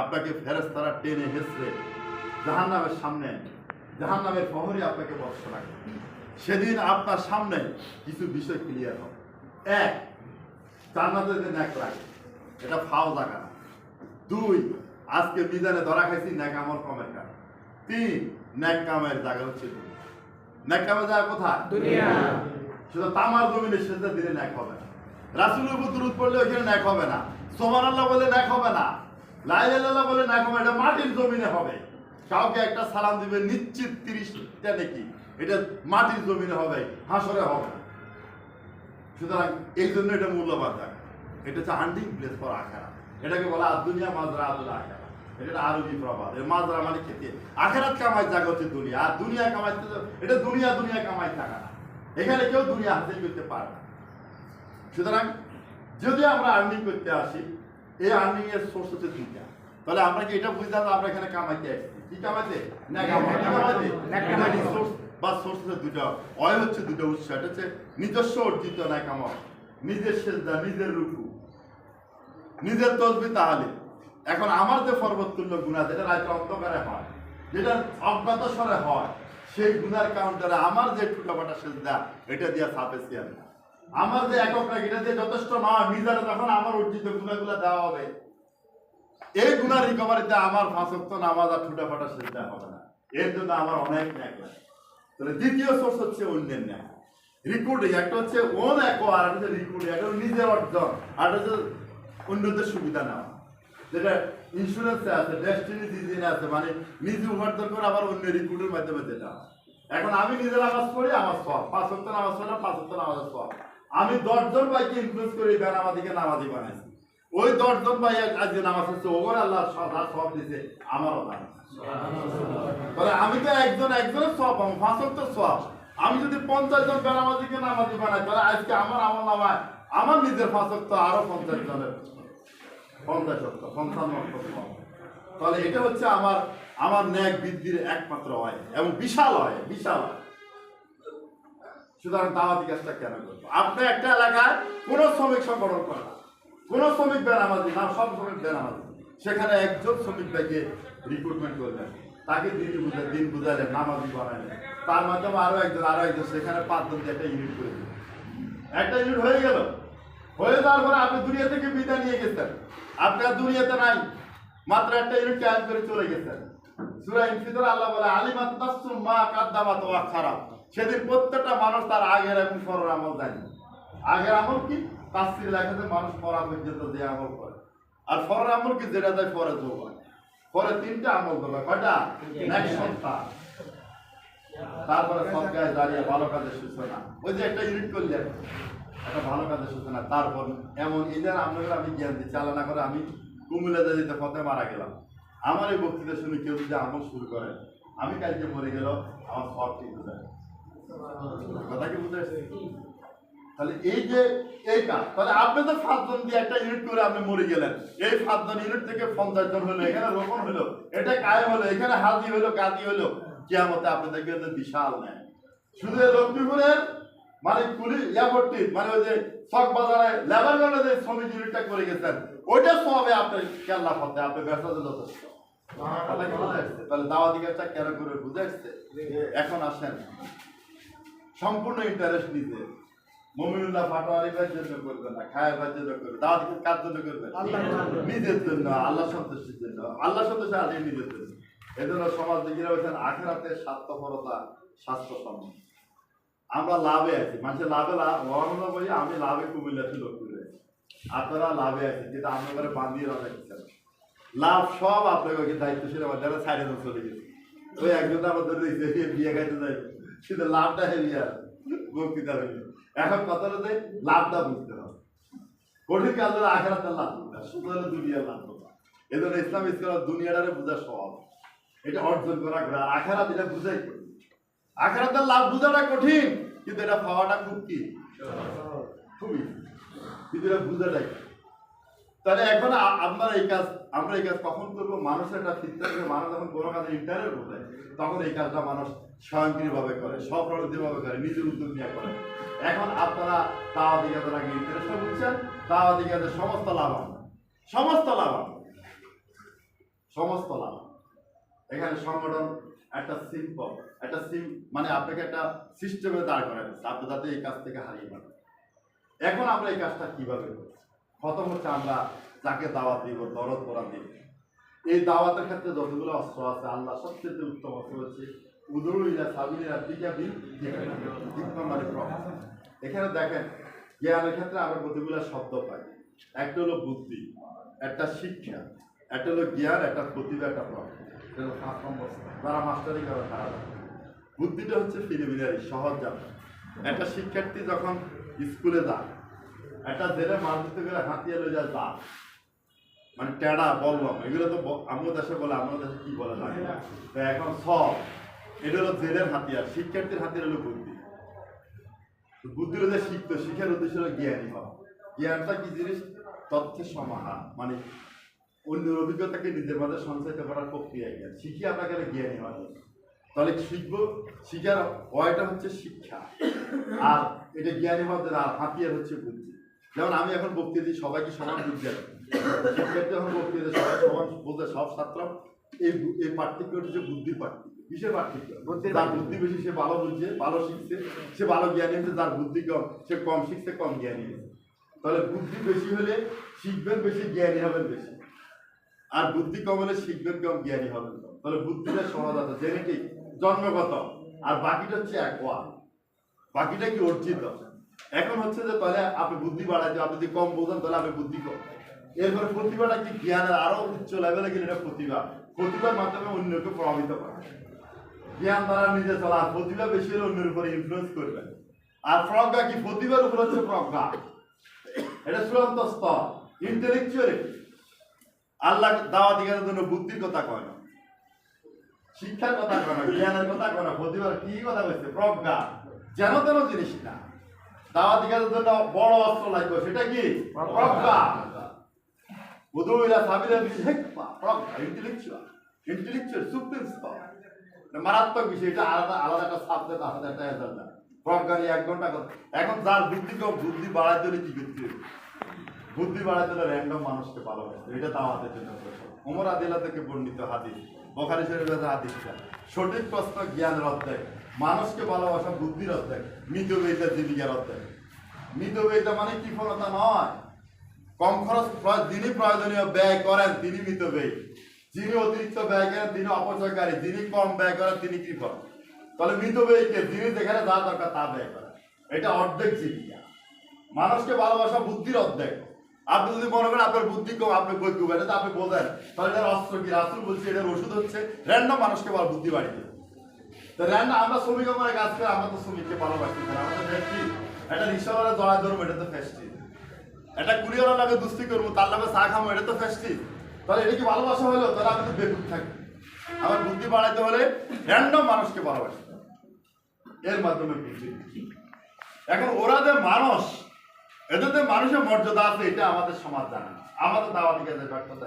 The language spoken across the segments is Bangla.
আপনাকে ফেরেস্তারা টেনে হেসড়ে জাহান নামের সামনে জাহান নামের প্রহরী আপনাকে বর্ষ রাখবে। সেদিন আপনার সামনে কিছু বিষয় ক্লিয়ার হবে। এক জান্নাতের যে ন্যাক রাখে এটা ফাও জায়গা না দুই আজকে মিজানে ধরা খাইছি ন্যাক আমল কমের কারণ। তিন ন্যাক কামের জায়গা হচ্ছে। ন্যাক কামের জায়গা কোথায়? সেটা তামার জমিনে সেটা দিলে ন্যাক হবে না। রাসুলের উপর দুরুদ পড়লে ওখানে ন্যাক হবে না। সোমান আল্লাহ বলে ন্যাক হবে না। লাইলাল্লাহ বলে ন্যাক হবে এটা মাটির জমিনে হবে। কাউকে একটা সালাম দিবে, নিশ্চিত তিরিশটা নাকি, এটা মাটির জমিনে হবে, হাসরে হবে। সুতরাং এই জন্য এটা মূল্যবান জায়গা। এটা হচ্ছে হান্ডিং প্লেস ফর আখারা এটাকে বলা দুনিয়া মাজরা আদুল আখারা এটা আরবি প্রবাদ। এর মাজরা মানে খেতে আখেরাত কামাই জায়গা হচ্ছে দুনিয়া। আর দুনিয়া কামাইতে এটা দুনিয়া দুনিয়া কামাই থাকা না। এখানে কেউ দুনিয়া হাসিল করতে পারে না। সুতরাং যদি আমরা আর্নিং করতে আসি এই আর্নিং এর সোর্স হচ্ছে দুইটা। তাহলে আমরা কি এটা বুঝতে হবে আমরা এখানে কামাইতে আসছি? কি কামাইতে? না কামাইতে? কামাইতে। সোর্স বা সোর্স হচ্ছে দুটো অয় হচ্ছে দুটো উৎস এটা হচ্ছে নিজস্ব অর্জিত না নিজের সেজদা নিজের রুকু। নিজের তসবি তাহলে। এখন আমার যে পর্বতুল্য গুণা যেটা রাত্রে অন্ধকারে হয় যেটা অজ্ঞাত স্বরে হয় সেই গুনার কাউন্টারে আমার যে টুটাপাটা সেজদা এটা দিয়ে সাপেসিয়ান না আমার যে একক রাখ এটা যথেষ্ট নয় মিজারে যখন আমার অর্জিত গুণাগুলো দেওয়া হবে। এই গুণার রিকভারিতে আমার ফাঁসক্ত নামাজ আর ঠুটা ফাটা সেজদা হবে না। এর জন্য আমার অনেক ন্যাক লাগে। দ্বিতীয় সোর্স হচ্ছে অন্যের ন্যায় রিক্রুটিং একটা হচ্ছে ওন একো আর একটা রিক্রুটিং একটা নিজের অর্জন, আর হচ্ছে অন্যদের সুবিধা নেওয়া। যেটা ইন্স্যুরেন্সে আছে ডেস্টিনি ডিজিনে আছে মানে নিজে উপার্জন করে আবার অন্য রিক্রুটের মাধ্যমে যেটা। এখন আমি নিজের আওয়াজ পড়ি আমার সব পাঁচ সপ্তাহ আওয়াজ পড়লাম, পাঁচ সপ্তাহ আওয়াজ সব আমি দশজন ভাইকে ইনফ্লুয়েন্স করে এই বেনামাদিকে নামাজি বানাইছি। ওই দশজন ভাই আজকে নামাজ হচ্ছে ওভার আল্লাহ সব দিছে, আমারও তাহলে আমি তো একজন একজনের সব পাবো পাঁচ সপ্তাহ সব। আমি যদি পঞ্চাশ জন বেনামাজিকে নামাজি বানাই, তাহলে আজকে আমার আমার নামায়, আমার নিজের পাঁচ সপ্তাহ আরও পঞ্চাশ জনের। পঞ্চাশ সপ্তাহ পঞ্চান্ন তাহলে এটা হচ্ছে আমার আমার ন্যাক বৃদ্ধির একমাত্র হয়, এবং বিশাল হয় বিশাল হয়। সুতরাং দাওয়াতি কাজটা কেন করব? আপনি একটা এলাকায় কোন শ্রমিক সংগঠন করে না। কোন শ্রমিক বেনামাজি না, সব শ্রমিক বেনামাজি। সেখানে একজন শ্রমিক ভাইকে রিক্রুটমেন্ট করলেন তাকে দিন বুঝে, দিন বুঝাইলেন নামাজি বানাইলেন তার মাধ্যমে আরও একজন আরও একজন, সেখানে পাঁচজন একটা ইউনিট করে দিলেন। একটা ইউনিট হয়ে গেল। হয়ে যাওয়ার পরে আপনি দুনিয়া থেকে বিদায় নিয়ে গেছেন। আপনার দুনিয়াতে নাই। মাত্র একটা ইউনিট ক্যান করে চলে গেছেন। সূরা ইনফিতর আল্লাহ বলে, আলিমাত মা কাদ্দামাত ওয়া খারাপ সেদিন প্রত্যেকটা মানুষ তার আগের এবং পরের আমল জানে। আগের আমল কি? তাফসীর লেখাতে মানুষ পড়া পর্যন্ত যে আমল করে। আর পরের আমল কি? যেটা দেয় পরে যোগ পরে তিনটা আমল দেবে কয়টা? সপ্তাহ। তারপরে সব দাঁড়িয়ে ভালো কাজের সূচনা। ওই যে একটা ইউনিট করলেন। একটা ভালো কাজের সূচনা। তারপর এমন ঈদের আপনাদের আমি জ্ঞান দিচ্ছি। চালনা করে আমি কুমিল্লাতে যেতে পথে মারা গেলাম। আমার এই বক্তৃতা শুনে কেউ যদি আমল শুরু করে আমি কালকে মরে গেল আমার সব ঠিক হয়ে যায় তাহলে এই যে তাহলে আপনি তো দিয়ে একটা ইউনিট করে আপনি মরে গেলেন। এই ইউনিট থেকে পঞ্চাশ জন হলো, এখানে রোপণ হলো, এটা কায়ে হলো, এখানে হাজি হলো, কাজি হলো, কিয়ামতে আপনি দেখবেন বিশাল নেয় শুধু লক্ষ্মীপুরের মানে মানে ওই যে চক বাজারে, লেবার যে শ্রমিক ইউনিটটা করে গেছেন, ওইটা সবে আপনি কেল্লা ফতে আপনি ব্যবসা আসছে? তাহলে কেন করে বুঝে আসছে এখন আসেন। সম্পূর্ণ ইন্টারেস্ট নিতে। মমিনুল্লাহ ফাটোয়ারিবার জন্য করবে না খায়াবার জন্য করবে দাওয়াত কাজ কার জন্য করবে জন্য। নিজের জন্য আল্লাহ সন্তুষ্টির জন্য। আল্লাহ সন্তুষ্টি আগে নিজের জন্য। এজন্য সমাজ দিকেরা বলছেন আখেরাতে স্বার্থপরতা স্বাস্থ্য সম্মান আমরা লাভে আছি। মানুষের লাভে লাভ বলি আমি লাভে কুমিল্লাতে লোক করে আপনারা লাভে আছেন কিন্তু আমরা করে বান্ধিয়ে রাখা দিচ্ছেন লাভ সব আপনাকে দায়িত্বশীল আমার যারা সাইডে চলে গেছে। ওই একজন আবার ধরে বিয়ে- খাইতে যাই কিন্তু লাভটা হেবি আর বক্তৃতা হইল এখন কথা হলো লাভটা বুঝতে হবে। কঠিন কাজ হলো আখেরাতের লাভ হবে, শুধু হলো দুনিয়ার লাভ এই জন্য ইসলাম ইসলাম দুনিয়াটারে বোঝা সহজ। এটা অর্জন করা করা আখেরাত এটা বুঝাই কঠিন। লাভ বোঝাটা কঠিন কিন্তু এটা পাওয়াটা খুব কি? খুবই। কিন্তু এটা বুঝাটাই তাহলে এখন আপনারা এই কাজ, আমরা এই কাজ কখন করব? মানুষের একটা ফিতরা থেকে, মানুষ যখন কোনো কাজে ইন্টারনেট বোঝায়, তখন এই কাজটা মানুষ স্বয়ংক্রিয়ভাবে করে স্বপ্রণোদিভাবে করে, নিজের উদ্যোগ নিয়ে করে। এখন আপনারা তাওয়াদি কাজের আগে ইন্টারেস্ট বুঝছেন তাওয়াদি কাজের সমস্ত লাভ সমস্ত লাভ সমস্ত লাভ এখানে সংগঠন একটা সিম্পল একটা সিম মানে আপনাকে একটা সিস্টেমে দাঁড় দিচ্ছে। আপনি যাতে এই কাজ থেকে হারিয়ে পারেন। এখন আমরা এই কাজটা কীভাবে করব প্রথম হচ্ছে আমরা যাকে দাওয়াত দিব, দরদ করা দিব এই দাওয়াতের ক্ষেত্রে যতগুলো অস্ত্র আছে, আল্লাহ সবচেয়ে উত্তম অস্ত্র হচ্ছে দিকা বিল মানে এখানে দেখেন, জ্ঞানের ক্ষেত্রে আমরা কতগুলো শব্দ পাই। একটা হলো বুদ্ধি, একটা শিক্ষা, একটা হলো জ্ঞান, একটা প্রতিভা, একটা প্রভাব এটা পাঁচ নম্বর যারা মাস্টারি করে, তারা বুদ্ধিটা হচ্ছে প্রিলিমিনারি সহজ একটা শিক্ষার্থী যখন স্কুলে যায় একটা জেলে মাছ ধরতে গেলে হাতিয়ে লয়ে যায় যা মানে টেডা বললাম এগুলো তো আমার দেশে বলে আমার দেশে কি বলে না। তো এখন সব, এটা হলো জেলের হাতিয়ার, শিক্ষার্থীর হাতিয়ার হলো বুদ্ধি। তো বুদ্ধি হলো যে শিখতো শিখার উদ্দেশ্য হলো জ্ঞানী হওয়া। জ্ঞানটা কি জিনিস? তথ্যের সমাহার। মানে অন্যের অভিজ্ঞতাকে নিজের মাঝে সঞ্চারিত করার প্রক্রিয়া জ্ঞান। শিখি আপনাকে জ্ঞানী হওয়া। তাহলে শিখব, শিখার ওয়াইটা হচ্ছে শিক্ষা। আর এটা জ্ঞানী হওয়ার আর হাতিয়ার হচ্ছে বুদ্ধি। যেমন আমি এখন বক্তৃতা দিই সবাইকে সমান বুঝতে শিক্ষার্থী যখন বক্তৃতা সবাই সমান বোঝে সব ছাত্র এই এই পার্থক্য হচ্ছে বুদ্ধির পার্থক্য কিসের পার্থক্য? যার বুদ্ধি বেশি সে ভালো বুঝছে ভালো শিখছে সে ভালো জ্ঞানী হচ্ছে যার বুদ্ধি কম সে কম শিখছে কম জ্ঞানী হয়েছে। তাহলে বুদ্ধি বেশি হলে শিখবেন বেশি জ্ঞানী হবেন বেশি। আর বুদ্ধি কম হলে শিখবেন কম জ্ঞানী হবেন কম। তাহলে বুদ্ধিটা সহজাত জেনেটিক জন্মগত। আর বাকিটা হচ্ছে একোয়া বাকিটা কি অর্জিত? এখন হচ্ছে যে তাহলে আপনি বুদ্ধি বাড়াইতে আপনি যদি কম বোঝেন তাহলে আপনি বুদ্ধি কম। এরপরে প্রতিভাটা কি? জ্ঞানের আরও উচ্চ লেভেলে গেলে এটা প্রতিভা। প্রতিভার মাধ্যমে অন্যকে প্রভাবিত করে। জ্ঞান দ্বারা নিজে চলা, প্রতিভা বেশি হলে অন্যের উপরে ইনফ্লুয়েন্স করবে। আর প্রজ্ঞা কি? প্রতিভার উপর হচ্ছে প্রজ্ঞা। এটা চূড়ান্ত স্তর। ইন্টেলেকচুয়ালিটি আল্লাহ দাওয়া দিগার জন্য বুদ্ধির কথা কয় না। শিক্ষার কথা কয় না, জ্ঞানের কথা কয় না, প্রতিভার কি কথা বলছে? প্রজ্ঞা। যেন তেন জিনিস না। জন্য বড় অস্ত্র লাগবে, সেটা কি? সুপ্রিম মারাত্মক বিষয়, এটা আলাদা আলাদা একটা সাবজেক্ট আলাদা একটা এজেন্ডা। প্রজ্ঞা নিয়ে এক ঘণ্টা কথা। এখন যার বুদ্ধি কম, বুদ্ধি বাড়াইতে হলে কি করতে বুদ্ধি বাড়াইতে হলে র্যান্ডম মানুষকে ভালোবাসতে। এটা দাওয়াতের জন্য। ওমর আদিল্লা থেকে বর্ণিত হাদিস, বোখারি শরীফের হাদিসটা। সঠিক প্রশ্ন জ্ঞানের অধ্যায় মানুষকে ভালোবাসা, বুদ্ধির অধ্যায় মৃতবেইতা জীবিকার অধ্যায় মৃতবেইতা মানে কৃপণতা নয়। কম খরচ যিনি প্রয়োজনীয় ব্যয় করেন, তিনি মৃতব্যয়ী যিনি অতিরিক্ত ব্যয় করেন, তিনি অপচয়কারী। যিনি কম ব্যয় করেন, তিনি কৃপণ। তাহলে মৃতব্যয়ীকে যিনি যেখানে যা দরকার তা ব্যয় করেন। এটা অর্ধেক জীবিকা। মানুষকে ভালোবাসা, বুদ্ধির অর্ধেক। আপনি যদি মনে করেন আপনার বুদ্ধি কম, আপনি বই এটা আপনি বোঝেন। তাহলে এটার অস্ত্র কি? রাসুল বলছে, এটার ওষুধ হচ্ছে র্যান্ডম মানুষকে বুদ্ধি বাড়িয়ে দেবে। এর মাধ্যমে এখন ওরা যে মানুষ, এদের যে মানুষের মর্যাদা আছে, এটা আমাদের সমাজ জানে না। আমাদের দাওয়া দিকে ব্যর্থতা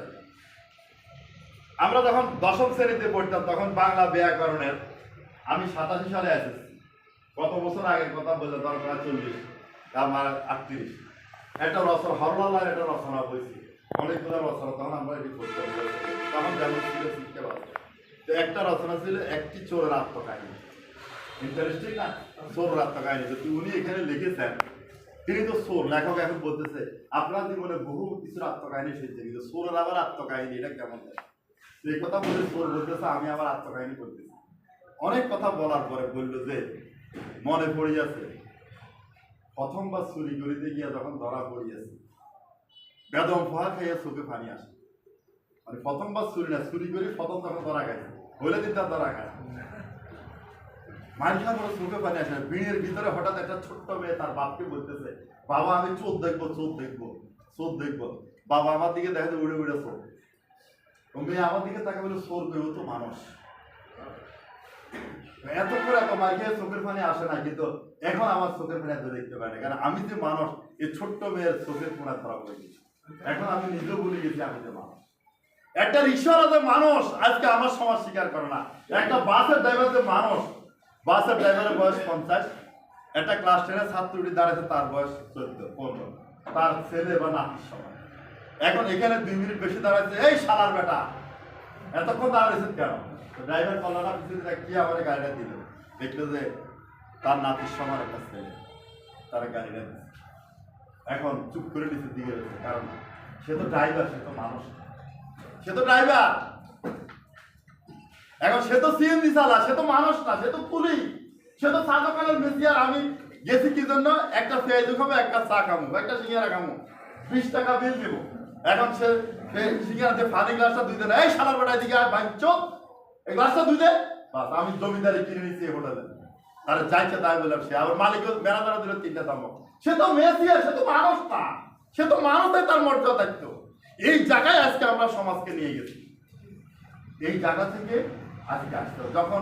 আমরা যখন দশম শ্রেণীতে পড়তাম, তখন বাংলা ব্যাকরণের আমি সাতাশি সালে এসেছি। কত বছর আগের কথা বলে দরকার চল্লিশ। আমার আটত্রিশ। একটা রচনা, হরলালার একটা রচনা বলছি অনেকগুলো রচনা, তখন আমরা এটি পড়তাম তখন যেমন ছিল শিখতে পারতাম তো একটা রচনা ছিল একটি চোরের আত্মকাহিনী ইন্টারেস্টিং না? চোর আত্মকাহিনী তো উনি এখানে লিখেছেন, তিনি তো সোর লেখক এখন বলতেছে, আপনার জীবনে বহু কিছুর আত্মকাহিনী শিখছে কিন্তু সোরের আবার আত্মকাহিনী এটা কেমন? এই কথা বলে সোর বলতেছে, আমি আবার আত্মকাহিনী করতেছি অনেক কথা বলার পরে বলল যে, মনে পড়িয়াছে, প্রথমবার চুরি করিতে গিয়া যখন ধরা পড়িয়াছে, বেদম ফোয়া খাইয়া চোখে পানি আসে। মানে প্রথমবার চুরি না, চুরি করি প্রথম যখন ধরা খাইছে হইলে দিন তার ধরা খায় মাইনখান বলে চোখে পানি আসে না। ভিতরে হঠাৎ একটা ছোট্ট মেয়ে তার বাপকে বলতেছে, বাবা, আমি চোখ দেখব চোখ দেখব চোখ দেখব। বাবা আমার দিকে দেখে উড়ে উড়ে চোখ মেয়ে আমার দিকে তাকে বলে, চোর কেউ তো মানুষ। এত করে এত মার চোখের পানি আসে না, কিন্তু এখন আমার চোখের পানি এত দেখতে না, কারণ আমি যে মানুষ, এই ছোট্ট মেয়ের চোখের কোনা ধরা পড়ে গেছি। এখন আমি নিজেও ভুলে গেছি আমি যে মানুষ। একটা রিক্সাওয়ালা মানুষ আজকে আমার সমাজ স্বীকার করে না। একটা বাসের ড্রাইভার যে মানুষ, বাসের ড্রাইভারের বয়স পঞ্চাশ, একটা ক্লাস টেনের ছাত্রটি দাঁড়াতে তার বয়স চোদ্দ, পনেরো। তার ছেলে বা নাতির সমান। এখন এখানে দুই মিনিট বেশি দাঁড়াচ্ছে এই শালার বেটা এতক্ষণ দাঁড়িয়েছেন কেন? ড্রাইভার কলাটা পিছনে কি আমার গাড়িটা দিল? দেখল যে তার নাতির সমান একটা ছেলে, তার গাড়িটা দিচ্ছে এখন চুপ করে নিচের দিকে রয়েছে, কারণ সে তো ড্রাইভার সে তো মানুষ সে তো ড্রাইভার এখন সে তো সিএনজি চালা, সে তো মানুষ না, সে তো পুলিশ। সে তো চা দোকানের মেসিয়ার আমি গেছি কি জন্য? একটা পেঁয়াজু খাব একটা চা খাব একটা সিঙ্গারা খাব বিশ টাকা বিল দিব। এখন সে সিঙ্গারাতে ফানি গ্লাসটা দুই দেন এই সালার বেটায় দিকে আর চোখ এই গ্লাসটা দুই দে। বাস, আমি জমিদারি কিনে নিচ্ছি এই হোটেলে। তাহলে যাইছে তাই বললাম সে। আবার মালিক ম্যানেজার দিল তিনটা দাম। সে তো মেসিয়ার সে তো মানুষ না। সে তো মানুষের তার মর্যাদা দায়িত্ব। এই জায়গায় আজকে আমরা সমাজকে নিয়ে গেছি। এই জায়গা থেকে আজকে আসতে যখন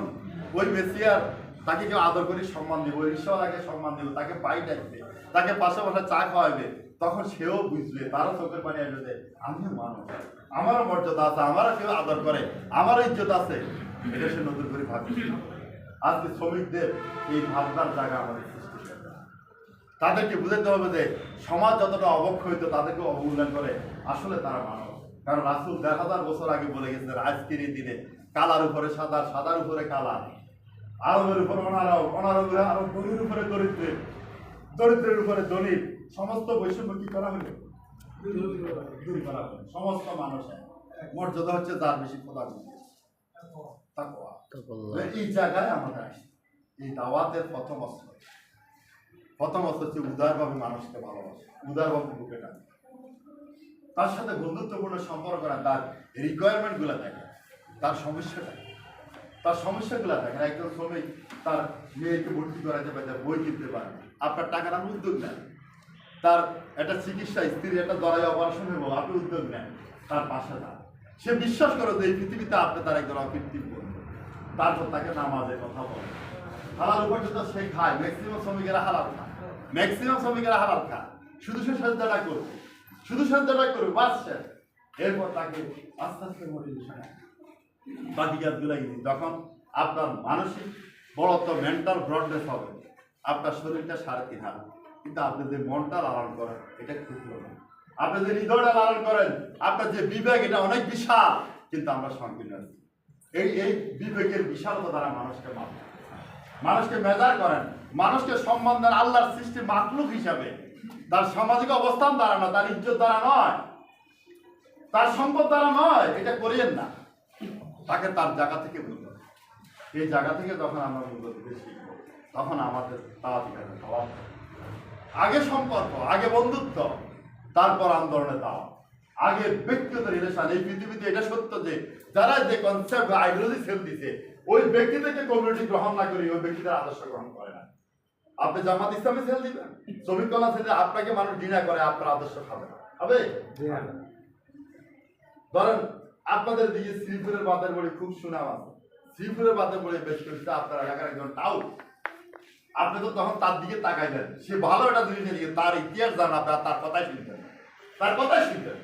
ওই মেসিয়ার তাকে কেউ আদর করে সম্মান দিব, ওই রিক্সাওয়ালাকে সম্মান দিব, তাকে পাই ডাকবে, তাকে পাশে বসে চা খাওয়াবে তখন সেও বুঝবে, তারও চোখের পানি আসবে আমিও মানুষ। আমারও মর্যাদা আছে, আমারও কেউ আদর করে, আমারও ইজ্জত আছে। এটা সে নতুন করে ভাববে আজকে শ্রমিকদের এই ভাবনার জায়গা আমাদের সৃষ্টি তাদেরকে বুঝাতে হবে যে, সমাজ যতটা অবক্ষয়িত, তাদেরকে অবমূল্যায়ন করে আসলে তারা মানব কারণ রাসুল দেড় হাজার বছর আগে বলে গেছেন, আজকের এই দিনে কালার উপরে সাদা, সাদার উপরে কালা আরবের উপরে অনারব অনারবের আরব গরিবের উপরে দরিদ্রের দরিদ্রের উপরে দলিত সমস্ত বৈষম্য কি করা হলো? দূর করা হলো। সমস্ত মানুষের মর্যাদা হচ্ছে যার বেশি খোদা এই জায়গায় আমাদের আসি। এই দাওয়াতের প্রথম অস্ত্র। প্রথম অস্ত্র হচ্ছে উদারভাবে মানুষকে ভালোবাসে। উদারভাবে বুকে টানে। তার সাথে বন্ধুত্বপূর্ণ সম্পর্ক না তার রিকোয়ারমেন্টগুলো থাকে তার সমস্যাটা তার সমস্যাগুলো দেখেন একজন শ্রমিক তার মেয়েকে ভর্তি করাতে পারে বই কিনতে পারে আপনার টাকা আপনি উদ্যোগ নেন তার একটা চিকিৎসা স্ত্রীর একটা দরাই অপারেশন হইব আপনি উদ্যোগ নেন তার পাশে দাঁড়ান সে বিশ্বাস করে যে এই পৃথিবীতে আপনি তার একজন অকৃত্রিম বন্ধু। তারপর তাকে নামাজে কথা বলে। হালাল উপার্জিত সে খায় ম্যাক্সিমাম শ্রমিকেরা হালাল খায়। ম্যাক্সিমাম শ্রমিকেরা হালাল খায়। শুধু সে সাজদাটা করবে শুধু সাজদাটা করবে বাস শেষ। এরপর তাকে আস্তে আস্তে মোটিভেশন বাদিকাত গুলাই যখন আপনার মানসিক বড়ত্ব মেন্টাল ব্রডনেস হবে, আপনার শরীরটা সাড়ে তিন কিন্তু আপনি যে মনটা লালন করেন, এটা ক্ষুদ্র না আপনি যে হৃদয়টা লালন করেন, আপনার যে বিবেক, এটা অনেক বিশাল, কিন্তু আমরা সংকীর্ণ আছি। এই এই বিবেকের বিশালতা দ্বারা মানুষকে মাপেন মানুষকে মেজার করেন। মানুষকে সম্মান দেন আল্লাহর সৃষ্টি মাকলুক হিসাবে। তার সামাজিক অবস্থান দ্বারা না তার ইজ্জত দ্বারা নয়। তার সম্পদ দ্বারা নয়, এটা করিয়েন না। তাকে তার জায়গা থেকে হবে। এই জায়গা থেকে যখন আমরা মূল্য দিতে শিখব তখন আমাদের তাড়াতাড়ি খাওয়া আগে সম্পর্ক আগে বন্ধুত্ব তারপর আন্দোলনে দাও আগে ব্যক্তিগত রিলেশন এই পৃথিবীতে এটা সত্য যে যারা যে কনসেপ্ট আইডিওলজি সেল দিছে ওই ব্যক্তি থেকে কমিউনিটি গ্রহণ না করি ওই ব্যক্তিদের আদর্শ গ্রহণ করে না। আপনি জামাত ইসলামে সেল দিবেন। শ্রমিক কল্যাণ সেলে আপনাকে মানুষ ঘৃণা করে আপনার আদর্শ খাবে না। হবে? ধরেন আপনাদের দিকে শ্রীপুরের বাতের বড়ি খুব সুনাম আছে। শ্রীপুরের বাতের বড়ি বেশ করেছে আপনার এলাকার একজন টাউ আপনি তো তখন তার দিকে তাকাইলেন। সে ভালো একটা দিকে তার ইতিহাস জানা তার কথাই শুনতেন তার কথাই শুনতেন